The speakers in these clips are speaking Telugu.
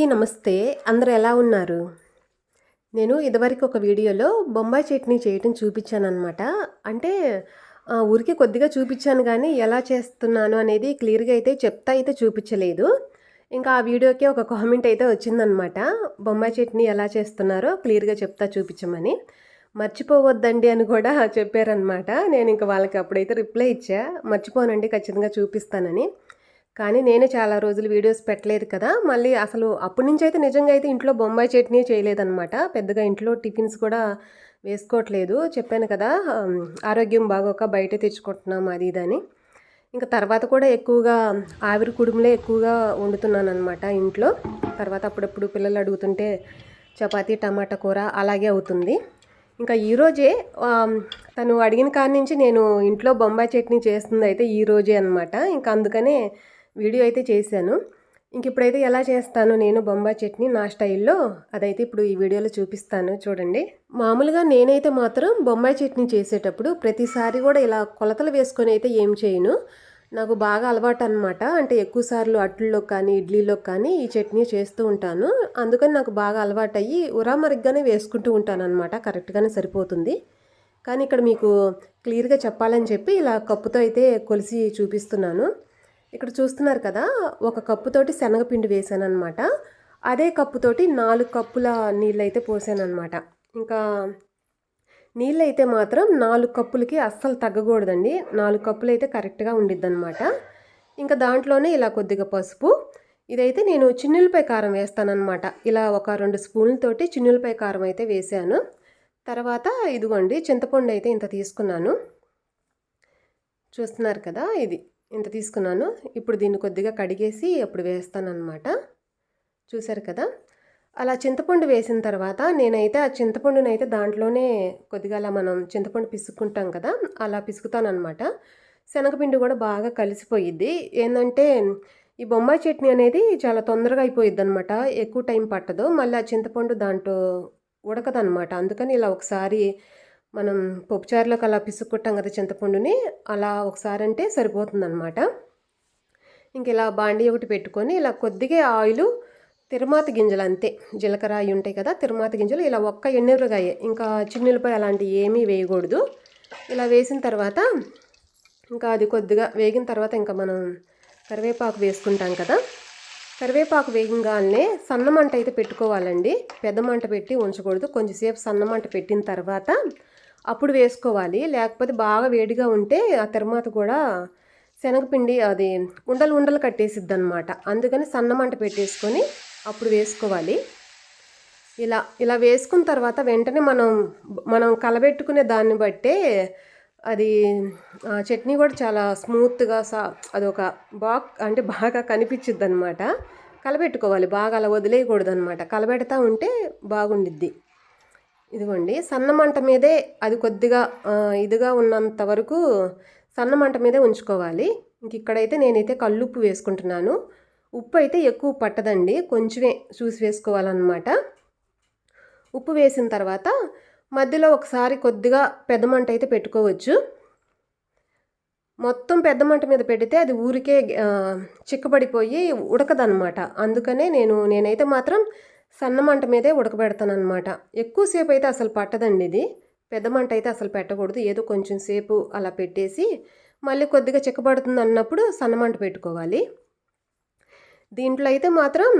అందరికీ నమస్తే. అందరు ఎలా ఉన్నారు? నేను ఇదివరకు ఒక వీడియోలో బొంబాయి చట్నీ చేయటం చూపించాను అనమాట అంటే ఊరికే కొద్దిగా చూపించాను కానీ ఎలా చేస్తున్నాను అనేది క్లియర్గా అయితే చెప్తా అయితే చూపించలేదు. ఇంకా ఆ వీడియోకి ఒక కామెంట్ అయితే వచ్చిందనమాట బొంబాయి చట్నీ ఎలా చేస్తున్నారో క్లియర్గా చెప్తా చూపించమని. మర్చిపోవద్దండి అని కూడా చెప్పారనమాట నేను ఇంకా వాళ్ళకి అప్పుడైతే రిప్లై ఇచ్చా. మర్చిపోనండి ఖచ్చితంగా చూపిస్తానని. కానీ నేను చాలా రోజులు వీడియోస్ పెట్టలేదు కదా. మళ్ళీ అసలు అప్పటి నుంచి అయితే నిజంగా అయితే ఇంట్లో బొంబాయి చట్నీ చేయలేదన్నమాట. పెద్దగా ఇంట్లో టిఫిన్స్ కూడా వేసుకోవట్లేదు. చెప్పాను కదా ఆరోగ్యం బాగోక బయట తెచ్చుకుంటున్నాం అది ఇది అని. ఇంకా తర్వాత కూడా ఎక్కువగా ఆవిరి కుడుములే ఎక్కువగా వండుతున్నాను అనమాట ఇంట్లో. తర్వాత అప్పుడప్పుడు పిల్లలు అడుగుతుంటే చపాతీ టమాటా కూర అలాగే అవుతుంది. ఇంకా ఈరోజే తను అడిగిన కాడి నుంచి నేను ఇంట్లో బొంబాయి చట్నీ చేస్తుంది అయితే ఈ రోజే అనమాట ఇంకా అందుకనే వీడియో అయితే చేశాను. ఇంక ఇప్పుడైతే ఎలా చేస్తాను నేను బొంబాయి చట్నీ నా స్టైల్లో అదైతే ఇప్పుడు ఈ వీడియోలో చూపిస్తాను చూడండి. మామూలుగా నేనైతే మాత్రం బొంబాయి చట్నీ చేసేటప్పుడు ప్రతిసారి కూడా ఇలా కొలతలు వేసుకొని అయితే ఏం చేయను. నాకు బాగా అలవాటు అనమాట అంటే ఎక్కువ సార్లు అట్లలో కానీ ఇడ్లీలో కానీ ఈ చట్నీ చేస్తూ ఉంటాను. అందుకని నాకు బాగా అలవాటు అయ్యి ఉరామరిగ్గానే వేసుకుంటూ ఉంటాను అనమాట కరెక్ట్గానే సరిపోతుంది. కానీ ఇక్కడ మీకు క్లియర్గా చెప్పాలని చెప్పి ఇలా కప్పుతో అయితే కొలిసి చూపిస్తున్నాను. ఇక్కడ చూస్తున్నారు కదా ఒక కప్పుతోటి శనగపిండి వేసాను అనమాట అదే కప్పుతోటి నాలుగు కప్పుల నీళ్ళు అయితే పోసాను అనమాట ఇంకా నీళ్ళు అయితే మాత్రం నాలుగు కప్పులకి అస్సలు తగ్గకూడదండి. నాలుగు కప్పులు అయితే కరెక్ట్గా ఉండిద్ది అనమాట ఇంకా దాంట్లోనే ఇలా కొద్దిగా పసుపు. ఇదైతే నేను చిన్నులపై కారం వేస్తానన్నమాట. ఇలా ఒక రెండు స్పూన్లతోటి చిన్నులపై కారం అయితే వేసాను. తర్వాత ఇదిగోండి చింతపండు అయితే ఇంత తీసుకున్నాను. చూస్తున్నారు కదా ఇది. ఇంత తీసుకున్నాను. ఇప్పుడు దీన్ని కొద్దిగా కడిగేసి అప్పుడు వేస్తానన్నమాట. చూశారు కదా? అలా చింతపండు వేసిన తర్వాత నేనైతే ఆ చింతపండుని అయితే దాంట్లోనే కొద్దిగా అలా మనం చింతపండు పిసుక్కుంటాం కదా? అలా పిసుకుతానమాట శనగపిండి కూడా బాగా కలిసిపోయిద్ది. ఏంటంటే ఈ బొంబాయి చట్నీ అనేది చాలా తొందరగా అయిపోయిద్ది అనమాట ఎక్కువ టైం పట్టదు. మళ్ళీ ఆ చింతపండు దాంట్లో ఉడకదనమాట అందుకని ఇలా ఒకసారి మనం పప్పుచారులోకి అలా పిసుక్కుంటాం కదా చింతపండుని అలా ఒకసారి అంటే సరిపోతుందన్నమాట. ఇంక ఇలా బాండి ఒకటి పెట్టుకొని ఇలా కొద్దిగా ఆయిల్ తిరుమాత గింజలు అంతే. జీలకర్ర అవి ఉంటాయి కదా తిరుమాత గింజలు ఇలా ఒక్క ఎన్నెరుగాయ ఇంకా చిన్నులపై అలాంటివి ఏమీ వేయకూడదు. ఇలా వేసిన తర్వాత ఇంకా అది కొద్దిగా వేగిన తర్వాత ఇంకా మనం కరివేపాకు వేసుకుంటాం కదా. కరివేపాకు వేగంగానే సన్న మంట అయితే పెట్టుకోవాలండి. పెద్ద మంట పెట్టి ఉంచకూడదు. కొంచెంసేపు సన్న మంట పెట్టిన తర్వాత అప్పుడు వేసుకోవాలి. లేకపోతే బాగా వేడిగా ఉంటే ఆ తర్వాత కూడా శనగపిండి అది ఉండలు ఉండలు కట్టేసిద్ది అనమాట అందుకని సన్నమంట పెట్టేసుకొని అప్పుడు వేసుకోవాలి. ఇలా ఇలా వేసుకున్న తర్వాత వెంటనే మనం మనం కలబెట్టుకునే దాన్ని బట్టే అది ఆ, చట్నీ కూడా చాలా స్మూత్గా సా అదొక బాగా అంటే బాగా కనిపించిద్ది అనమాట కలబెట్టుకోవాలి. బాగా అలా వదిలేయకూడదు అనమాట కలబెడతా ఉంటే బాగుండిద్ది. ఇదిగోండి సన్న మంట మీదే అది కొద్దిగా ఇదిగా ఉన్నంత వరకు సన్న మంట మీదే ఉంచుకోవాలి. ఇంక ఇక్కడైతే నేనైతే కల్లుప్పు వేసుకుంటున్నాను. ఉప్పు అయితే ఎక్కువ పట్టదండి కొంచెమే చూసి వేసుకోవాలన్నమాట. ఉప్పు వేసిన తర్వాత మధ్యలో ఒకసారి కొద్దిగా పెద్ద మంట అయితే పెట్టుకోవచ్చు. మొత్తం పెద్ద మంట మీద పెడితే అది ఊరికే చిక్కబడిపోయి ఉడకదనమాట అందుకనే నేను నేనైతే మాత్రం సన్న మంట మీదే ఉడకబెడతాను అనమాట ఎక్కువసేపు అయితే అసలు పట్టదండి ఇది. పెద్ద మంట అయితే అసలు పెట్టకూడదు. ఏదో కొంచెం సేపు అలా పెట్టేసి మళ్ళీ కొద్దిగా చిక్కబడుతుంది అన్నప్పుడు సన్నమంట పెట్టుకోవాలి. దీంట్లో అయితే మాత్రం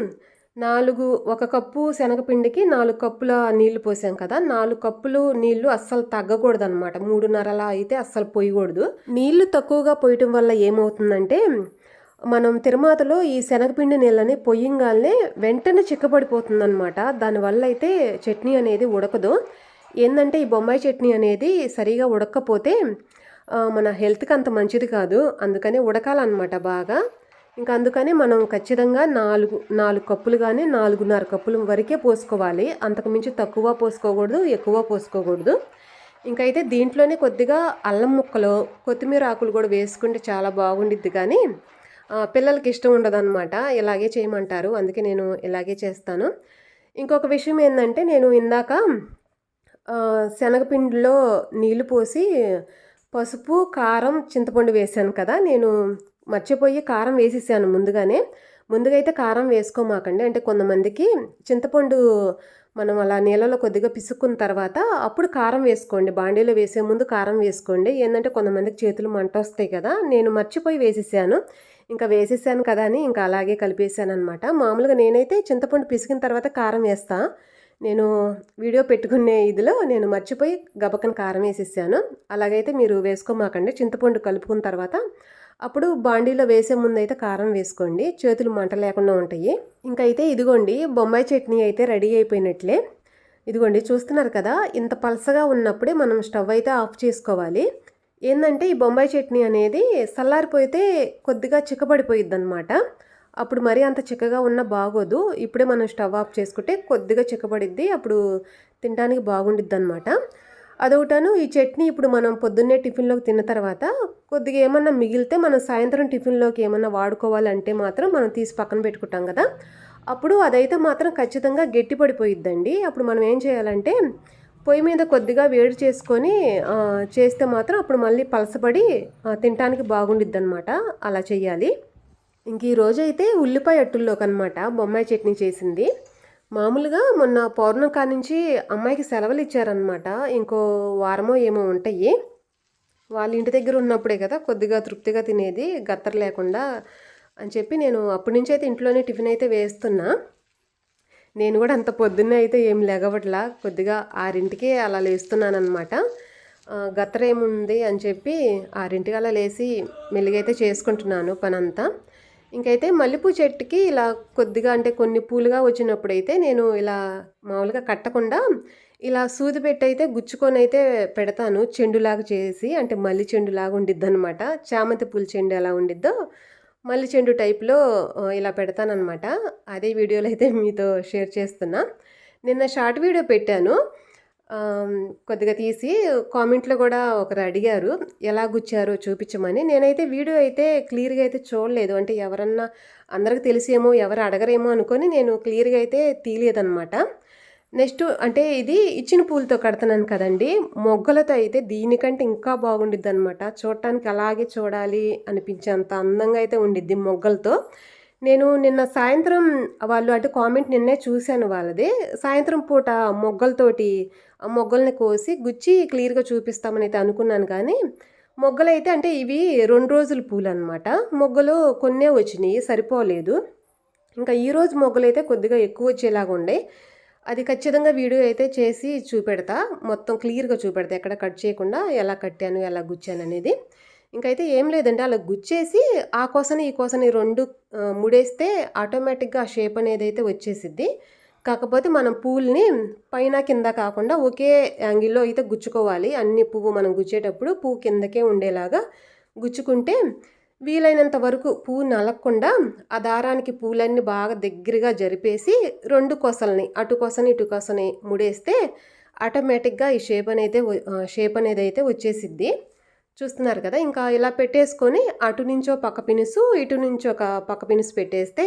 నాలుగు ఒక కప్పు శనగపిండికి నాలుగు కప్పుల నీళ్ళు పోసాం కదా. నాలుగు కప్పులు నీళ్ళు అస్సలు తగ్గకూడదు అనమాట మూడున్నరలా అయితే అస్సలు పోయకూడదు. నీళ్ళు తక్కువగా పోయటం వల్ల ఏమవుతుందంటే మనం తిరుమాతలో ఈ శనగపిండి నీళ్ళని పొయ్యంగానే వెంటనే చిక్కబడిపోతుంది అనమాట దానివల్ల అయితే చట్నీ అనేది ఉడకదు. ఏంటంటే ఈ బొంబాయి చట్నీ అనేది సరిగా ఉడకపోతే మన హెల్త్కి అంత మంచిది కాదు. అందుకని ఉడకాలన్నమాట బాగా. ఇంకా అందుకని మనం ఖచ్చితంగా నాలుగు నాలుగు కప్పులు కానీ నాలుగున్నర కప్పులు వరకే పోసుకోవాలి. అంతకుమించి తక్కువ పోసుకోకూడదు ఎక్కువ పోసుకోకూడదు. ఇంకైతే దీంట్లోనే కొద్దిగా అల్లం ముక్కలు కొత్తిమీర ఆకులు కూడా వేసుకుంటే చాలా బాగుండిద్ది కానీ పిల్లలకి ఇష్టం ఉండదన్నమాట. ఇలాగే చేయమంటారు. అందుకే నేను ఇలాగే చేస్తాను. ఇంకొక విషయం ఏంటంటే నేను ఇందాక శనగపిండిలో నీళ్ళు పోసి పసుపు కారం చింతపండు వేసాను కదా. నేను మర్చిపోయి కారం వేసేసాను ముందుగానే. ముందుగా అయితే కారం వేసుకోమాకండి. అంటే కొంతమందికి చింతపండు మనం అలా నీళ్ళలో కొద్దిగా పిసుక్కున్న తర్వాత అప్పుడు కారం వేసుకోండి. బాండీలో వేసే ముందు కారం వేసుకోండి. ఏంటంటే కొంతమందికి చేతులు మంట వస్తాయి కదా నేను మర్చిపోయి వేసేసాను. ఇంకా వేసేసాను కదా అని ఇంకా అలాగే కలిపేసాను అనమాట మామూలుగా నేనైతే చింతపండు పిసికిన తర్వాత కారం వేస్తాను నేను వీడియో పెట్టుకునే ఇదిలో నేను మర్చిపోయి గబకన కారం వేసేసాను. అలాగైతే మీరు వేసుకోమాకండి. చింతపండు కలుపుకున్న తర్వాత అప్పుడు బాండీలో వేసే ముందైతే కారం వేసుకోండి. చేతులు మంట లేకుండా ఉంటాయి. ఇంకా అయితే ఇదిగోండి బొంబాయి చట్నీ అయితే రెడీ అయిపోయినట్లే. ఇదిగోండి చూస్తున్నారు కదా ఇంత పలసగా ఉన్నప్పుడే మనం స్టవ్ అయితే ఆఫ్ చేసుకోవాలి. ఏంటంటే ఈ బొంబాయి చట్నీ అనేది చల్లారిపోతే కొద్దిగా చిక్కబడిపోయిద్ది అనమాట అప్పుడు మరీ అంత చిక్కగా ఉన్న బాగోదు. ఇప్పుడే మనం స్టవ్ ఆఫ్ చేసుకుంటే కొద్దిగా చిక్కబడిద్ది. అప్పుడు తినడానికి బాగుండిద్ది అనమాట అదొకటాను ఈ చట్నీ ఇప్పుడు మనం పొద్దున్నే టిఫిన్లోకి తిన్న తర్వాత కొద్దిగా ఏమన్నా మిగిలితే మనం సాయంత్రం టిఫిన్లోకి ఏమన్నా వాడుకోవాలంటే మాత్రం మనం తీసి పక్కన పెట్టుకుంటాం కదా. అప్పుడు అదైతే మాత్రం ఖచ్చితంగా గట్టి పడిపోయిద్దండి. అప్పుడు మనం ఏం చేయాలంటే పొయ్యి మీద కొద్దిగా వేడి చేసుకొని చేస్తే మాత్రం అప్పుడు మళ్ళీ పలసపడి తినడానికి బాగుండిద్ది అనమాట అలా చేయాలి ఇంక ఈరోజు అయితే ఉల్లిపాయ అట్టుల్లోకి అనమాట బొమ్మాయి చట్నీ చేసింది. మామూలుగా మొన్న పౌర్ణం నుంచి అమ్మాయికి సెలవులు ఇచ్చారనమాట ఇంకో వారమో ఏమో ఉంటాయి. వాళ్ళ ఇంటి దగ్గర ఉన్నప్పుడే కదా కొద్దిగా తృప్తిగా తినేది గత్తర లేకుండా అని చెప్పి నేను అప్పటి నుంచి అయితే ఇంట్లోనే టిఫిన్ అయితే వేస్తున్నా. నేను కూడా అంత పొద్దున్నే అయితే ఏం లేగవట్లా కొద్దిగా ఆరింటికి అలా లేస్తున్నాను అనమాట గత్తర ఏముంది అని చెప్పి ఆరింటికి అలా లేచి మెల్లిగైతే చేసుకుంటున్నాను పనంతా. ఇంకైతే మల్లెపూ చెట్టుకి ఇలా కొద్దిగా అంటే కొన్ని పూలుగా వచ్చినప్పుడైతే నేను ఇలా మామూలుగా కట్టకుండా ఇలా సూది పెట్టి అయితే గుచ్చుకొని అయితే పెడతాను. చెండులాగా చేసి అంటే మల్లి చెండులాగా ఉండిద్ది అనమాట చామంతి పూల చెండు ఎలా ఉండిద్దో మల్లి చెండు టైప్లో ఇలా పెడతానమాట అదే వీడియోలో అయితే మీతో షేర్ చేస్తున్నా. నిన్న షార్ట్ వీడియో పెట్టాను. కొద్దిగా తీసి కామెంట్లో కూడా ఒకరు అడిగారు ఎలా గుచ్చారో చూపించమని. నేనైతే వీడియో అయితే క్లియర్గా అయితే చూడలేదు. అంటే ఎవరన్నా అందరికి తెలిసేమో ఎవరు అడగరేమో అనుకొని నేను క్లియర్గా అయితే తీయలేదనమాట నెక్స్ట్ అంటే ఇది ఇచ్చిన పూలతో కడుతున్నాను కదండి. మొగ్గలతో అయితే దీనికంటే ఇంకా బాగుండిద్ది అనమాట చూడటానికి అలాగే చూడాలి అనిపించేంత అందంగా అయితే ఉండిద్ది మొగ్గలతో. నేను నిన్న సాయంత్రం వాళ్ళు అంటే కామెంట్ నిన్నే చూశాను వాళ్ళది. సాయంత్రం పూట మొగ్గలతోటి ఆ మొగ్గల్ని కోసి గుచ్చి క్లియర్గా చూపిస్తామని అయితే అనుకున్నాను కానీ మొగ్గలు అయితే అంటే ఇవి రెండు రోజుల పూలు అనమాట మొగ్గలు కొన్నే వచ్చినాయి సరిపోలేదు. ఇంకా ఈరోజు మొగ్గలు అయితే కొద్దిగా ఎక్కువ వచ్చేలాగా ఉండే. అది ఖచ్చితంగా వీడియో అయితే చేసి చూపెడతా. మొత్తం క్లియర్గా చూపెడతా ఎక్కడ కట్ చేయకుండా ఎలా కట్టాను ఎలా గుచ్చాను అనేది. ఇంకైతే ఏం లేదండి. అలా గుచ్చేసి ఆ కోసని ఈ కోసని రెండు ముడేస్తే ఆటోమేటిక్గా ఆ షేప్ అనేది అయితే వచ్చేసిద్ది. కాకపోతే మనం పూల్ని పైన కింద కాకుండా ఒకే యాంగిల్లో అయితే గుచ్చుకోవాలి. అన్ని పువ్వు మనం గుచ్చేటప్పుడు పువ్వు కిందకే ఉండేలాగా గుచ్చుకుంటే వీలైనంత వరకు పువ్వు నలగకుండా ఆ దారానికి పూలన్నీ బాగా దగ్గరగా జరిపేసి రెండు కొసల్ని అటు కొసని ఇటు కొసని ముడేస్తే ఆటోమేటిక్గా ఈ షేప్ అనేది షేప్ అనేది అయితే వచ్చేసిద్ది. చూస్తున్నారు కదా ఇంకా ఇలా పెట్టేసుకొని అటు నుంచో పక్క పినుసు ఇటు నుంచి ఒక పక్క పినుసు పెట్టేస్తే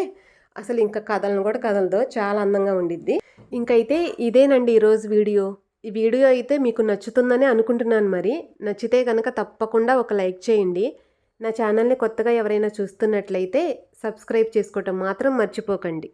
అసలు ఇంకా కథలను కూడా కదలదు. చాలా అందంగా ఉండిద్ది. ఇంకైతే ఇదేనండి ఈరోజు వీడియో. ఈ వీడియో అయితే మీకు నచ్చుతుందని అనుకుంటున్నాను మరి. నచ్చితే కనుక తప్పకుండా ఒక లైక్ చేయండి. నా ఛానల్ని కొత్తగా ఎవరైనా చూస్తున్నట్లయితే సబ్స్క్రైబ్ చేసుకోవటం మాత్రం మర్చిపోకండి.